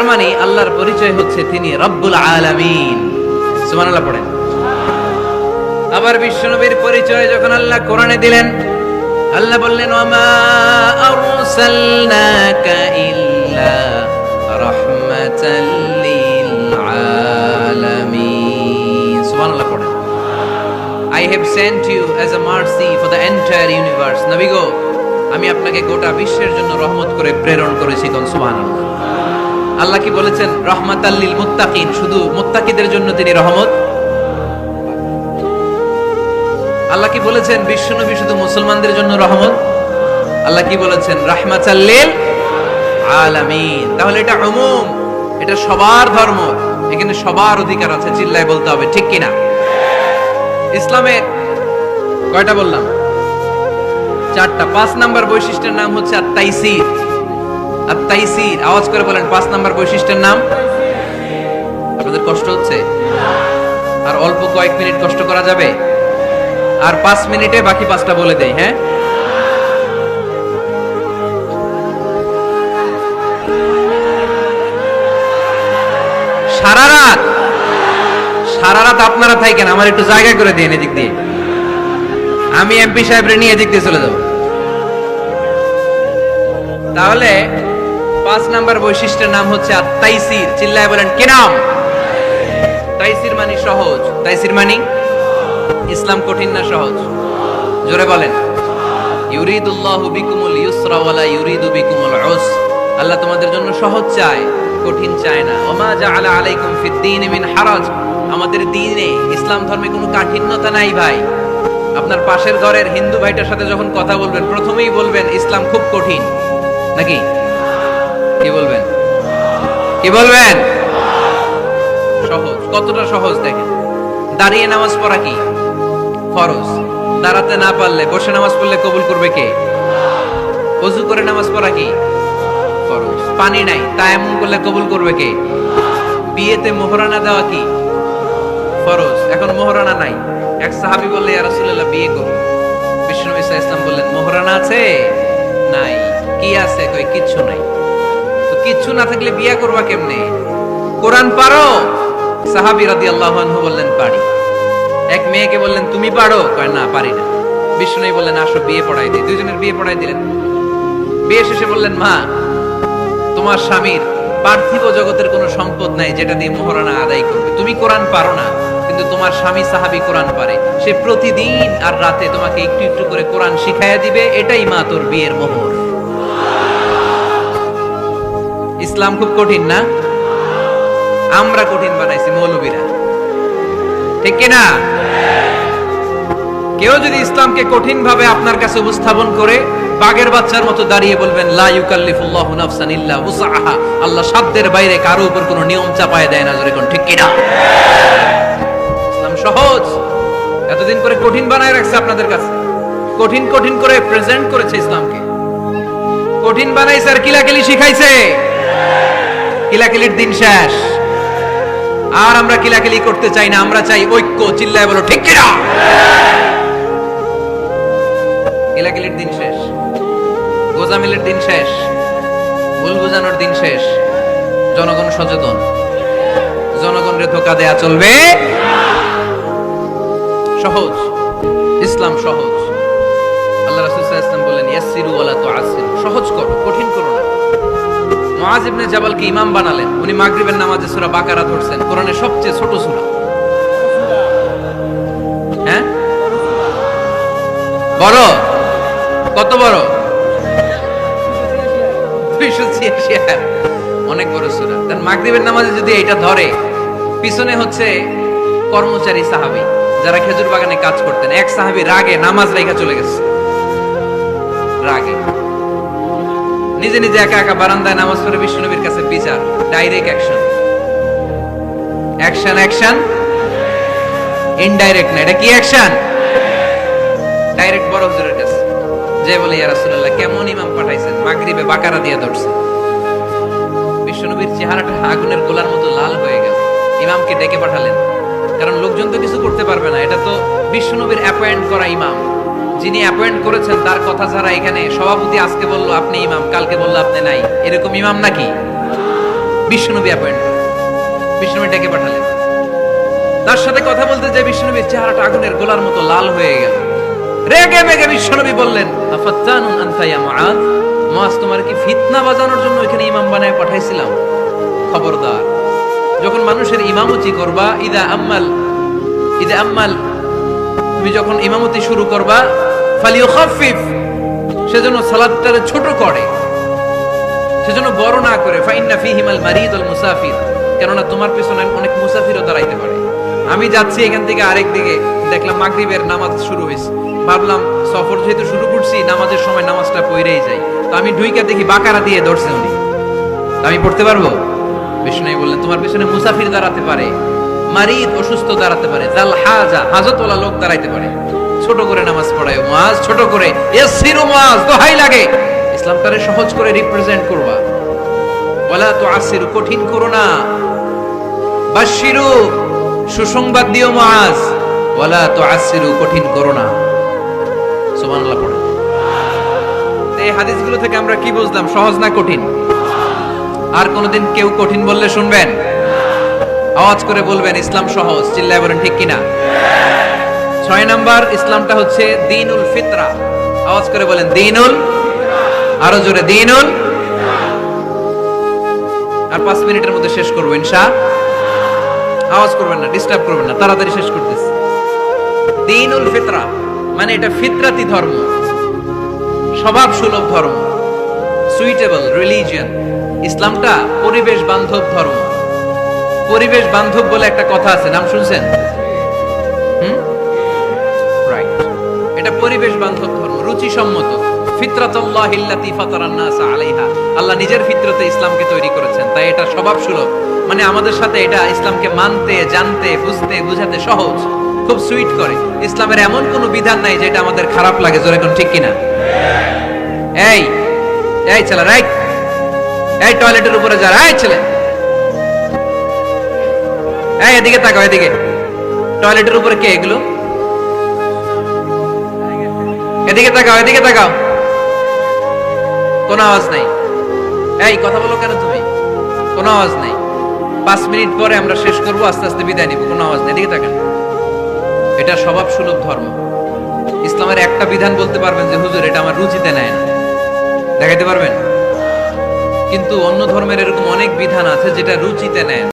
তার মানে আল্লাহর পরিচয় হচ্ছে তিনি রব্বুল আলামিন। পড়েন। আবার বিশ্বনবীর পরিচয় যখন আল্লাহ কোরআনে দিলেন, আল্লাহ বললেন, ওমা আরসালনাকা ইল্লা রাহমাতাল পড়েন। I have sent you mercy for universe আমি আপনাকে গোটা বিশ্বের জন্য রহমত করে প্রেরণ করেছি কোন সুবহানাল্লাহ। আল্লাহ কি বলেছেন? রহমাতাল্লিল মুত্তাকিন, শুধু মুত্তাকিদের জন্য তিনি রহমত। আল্লাহ কি বলেছেন? বিশ্ব বিশ্বনবী শুধু মুসলমানদের জন্য রহমত। আল্লাহ কি বলেছেন? রাহমাতাল্লিল আলামিন। তাহলে এটা উমুম, এটা সবার ধর্ম। এখানে সবার অধিকার আছে, চিল্লায় বলতে হবে, ঠিক কিনা? ইসলামের কয়টা বললাম? চারটা। পাঁচ নাম্বার বৈশিষ্ট্যের নাম হচ্ছে আত্মাইসির আত্মাইসির আওয়াজ করে বলেন, পাঁচ নাম্বার বৈশিষ্ট্যের নাম? আপনাদের কষ্ট হচ্ছে? আর অল্প কয়েক মিনিট কষ্ট করা যাবে? আর পাঁচ মিনিটে বাকি পাঁচটা বলে দেই হ্যাঁ? সারা রাত? সারা রাত আপনারা থাকেন আমার একটু জায়গা করে দিন এদিক দিয়ে। আমি এমপি সাহেবরে নিয়ে এদিক দিয়ে চলে যাব। তাহলে পাঁচ নাম্বার বৈশিষ্ট্যের নাম হচ্ছে আত্মাইসির চিল্লায় বলেন, কি নাম? তাইসির মানি সহজ। তাইসির মানি? ইসলাম কঠিন না সহজ। জোরে বলেন। ইউরিদুল্লাহু বিকুমুল ইউসরা ওয়ালা ইউরিদু বিকুমুল উস আল্লাহ তোমাদের জন্য সহজ চায়, কঠিন চায় না। ওমা জাআলা আলাইকুম ফিদ্দীন মিন হারাজ। আমাদের দ্বীনে ইসলাম ধর্মে কোনো কাঠিন্যতা নাই ভাই। আপনার পাশের ঘরের হিন্দু ভাইটার সাথে যখন কথা বলবেন, প্রথমেই বলবেন, ইসলাম খুব কঠিন। নাকি? কি বলবেন? কি বলবেন? সহজ, কতটা সহজ দেখেন। দাঁড়িয়ে নামাজ পড়া কি? ফরজ। দাঁড়াতে না পারলে, বসে নামাজ পড়লে কবুল করবে কে? অজু করে নামাজ পড়া কি? ফরজ। পানি নাই তায়াম্মুম করলে কবুল করবে কে? বিয়েতে মোহরানা দেওয়া কি? ফরজ। এখন মোহরানা নাই। এক সাহাবি বললে, ইয়া রাসূলুল্লাহ, বিয়ে করো। বিষ্ণু ইসলাম বললেন, মোহরানা আছে? নাই। কি আছে? কই, কিচ্ছু নাই। তো কিচ্ছু না থাকলে বিয়ে করবা কেমনে? কোরআন পারো? সাহাবি রাদিয়াল্লাহু আনহু বললেন, পারি। এক মেয়েকে বললেন, তুমি পারো? কয়, না, পারি না। বিষ্ণু বললেন, আসো, বিয়ে পড়াই দিই দুইজনের বিয়ে পড়াই দিলেন। বিয়ে শেষে বললেন, মা, তোমার স্বামীর পার্থিব জগতের কোনো সম্পদ নাই যেটা দিয়ে মোহরানা আদায় করবে। তুমি কোরআন পারো না, কিন্তু তোমার স্বামী সাহাবি কোরআন পারে। সে প্রতিদিন আর রাতে তোমাকে একটু একটু করে কোরআন শিখাইয়া দিবে। এটাই মা তোর বিয়ের মোহর। ইসলাম খুব কঠিন না? আমরা কঠিন বানাইছি মৌলবীরা। ঠিক কিনা? কেউ যদি ইসলামকে কঠিন ভাবে আপনার কাছে উপস্থাপন করে বাগের বাচ্চার মতো দাঁড়িয়ে বলবেন নাফসান ইল্লা উসআহা আল্লাহ সাধ্যের বাইরে কারও উপর কোনো নিয়ম চাপায় দেয় না কোন, ঠিক কিনা? ইসলাম সহজ। এতদিন করে কঠিন বানায় রাখছে আপনাদের কাছে। কঠিন কঠিন করে প্রেজেন্ট করেছে ইসলামকে। কঠিন বানাইছে আর কিলাকিলি শিখাইছে। কিলাকিলির দিন শেষ। আর আমরা কিলাকিলি করতে চাই না, আমরা চাই ঐক্য, চিল্লায় বলো, ঠিক কিনা? কিলাকিলির দিন শেষ, গোজামিলের দিন শেষ, ভুল বোঝানোর দিন শেষ। জনগণ সচেতন, জনগণরে ধোকা দেয়া চলবে। সহজ, ইসলাম সহজ। আল্লাহ রাসূল ওয়াসাল্লাম বললেন, ইয়াসসিরু ওয়ালা তুআসসিরু। সহজ করো, কঠিন করো না। মুআজ ইবনে জাবালকে ইমাম বানালেন। উনি মাগরিবের নামাজে সূরা বাকারা ধরছেন। কোরআনের সবচেয়ে ছোট সূরা। হ্যাঁ? বড়? কত বড়? অনেক বড় সূরা। তার মাগরিবের নামাজে যদি এটা ধরে, পিছনে হচ্ছে কর্মচারী সাহাবী, যারা খেজুর বাগানে কাজ করতেন। এক সাহাবী রাগে, নামাজ রেখা চলে গেছে। রাগে। নিজে নিজে একা একা বারান্দায় নামাজ পড়ে বিষ্ণুনবীর কাছে বিচার direct action action action indirect না, এটা কি অ্যাকশন ডাইরেক্ট বড় হুজুরের কাছে। যে বলে, ইয়া রাসূলুল্লাহ, কেমন ইমাম পাঠাইছেন? মাগরিবে বাকারা দিয়ে ধরছে। বিষ্ণুনবীর চেহারাটা আগুনের গোলার মতো লাল হয়ে গেল। ইমামকে ডেকে পাঠালেন। কারণ লোকজন তো কিছু করতে পারবে না। এটা তো বিষ্ণুনবীর অ্যাপয়েন্ট করা ইমাম। যিনি অ্যাপয়েন্ট করেছেন, তার কথা ছাড়া এখানে সভাপতি আজকে বলল, আপনি ইমাম, কালকে বলল আপনি নাই। এরকম ইমাম নাকি? বিশ্বনবী অ্যাপয়েন্ট বিশ্বনবী ডেকে পাঠালেন। তার সাথে কথা বলতে যে বিশ্বনবীর চেহারাটা আগুনের গোলার মতো লাল হয়ে গেল। রেগে বললেন তোমার কি ফিতনা বাজানোর জন্য এখানে ইমাম বানায় পাঠাইছিলাম? খবরদার। যখন মানুষের ইমামতি করবা, ইদা আম্মাল ইদা আম্মাল, তুমি যখন ইমামতি শুরু করবা সেজন্য সালাদটারে ছোট করে। সেজন্য বড় না করে। ফাইন্না ফিহিমাল মারিদ আল মুসাফির। কেননা তোমার পিছনে অনেক মুসাফিরও দাঁড়াইতে পারে। আমি যাচ্ছি এখান থেকে আরেক দিকে। দেখলাম মাগরিবের নামাজ শুরু হয়েছে। ভাবলাম, সফর যেহেতু শুরু করছি, নামাজের সময় নামাজটা পড়েই যাই। তো আমি ডুইকা দেখি বাকারা দিয়ে ধরছে উনি। আমি পড়তে পারব? বিষ্ণু বললেন, তোমার পিছনে মুসাফির দাঁড়াতে পারে। মারিদ অসুস্থ দাঁড়াতে পারে। জাল হাজা, হাজতওয়ালা লোক দাঁড়াইতে পারে। ছোট করে নামাজ পড়ায় মাজ ছোট করে ইয়াসিরু মাজ দোহাই লাগে। ইসলামটারে সহজ করে রিপ্রেজেন্ট করবা। ওয়ালা তো আসিরু কঠিন করো না। বাশিরু সুসংবাদ দিও মাজ ওয়ালা তো আসিরু কঠিন করো না। সুবহানাল্লাহ পড়ো। এই হাদিসগুলো থেকে আমরা কি বুঝলাম? সহজ না কঠিন? আর কোনোদিন কেউ কঠিন বললে শুনবেন? আওয়াজ করে বলবেন, ইসলাম সহজ। চিল্লায় বলেন, ঠিক কিনা? ছয় নাম্বার ইসলামটা হচ্ছে দিনুল ফিতরা। আওয়াজ করে বলেন, দিনুল, আরও জোরে, দিনুল। আর পাঁচ মিনিটের মধ্যে শেষ করব, ইনশা। আওয়াজ করবেন না ডিস্টার্ব করবেন না, তাড়াতাড়ি শেষ করতেছি। দিনুল ফিতরা মানে এটা ফিতরাতি ধর্ম। স্বভাব সুলভ ধর্ম। সুইটেবল রিলিজিয়ন ইসলামটা পরিবেশ বান্ধব ধর্ম। পরিবেশ বান্ধব বলে একটা কথা আছে, নাম শুনছেন? বান্ধব ধর্ম, রুচিসম্মত। আল্লাহ নিজের ফিতরতে ইসলামকে তৈরি করেছেন, তাই এটা স্বভাব সুলভ। মানে আমাদের সাথে এটা ইসলামকে মানতে, জানতে, বুঝতে, বুঝাতে সহজ, খুব সুইট করে। ইসলামের এমন কোনো বিধান নাই যেটা আমাদের খারাপ লাগে, জোরে কোন ঠিক কিনা? এই এই ছেলে, রাইট। এই টয়লেটের উপরে যা, এই ছেলে। এই এদিকে তাকাও, এদিকে। টয়লেটের উপরে কে এগুলো? এদিকে তাকাও এদিকে তাকাও। কোনো আওয়াজ নাই। এই, কথা বলো কেন তুমি? কোনো আওয়াজ নাই। পাঁচ মিনিট পরে আমরা শেষ করব, আস্তে আস্তে বিদায় নিব। কোনো আওয়াজ নেই, এদিকে তাকান। এটা স্বভাব সুলভ ধর্ম। ইসলামের একটা বিধান বলতে পারবেন যে, হুজুর, এটা আমার রুচিতে নেয় না। দেখাইতে পারবেন? কিন্তু অন্য ধর্মের এরকম অনেক বিধান আছে যেটা রুচিতে নেয়।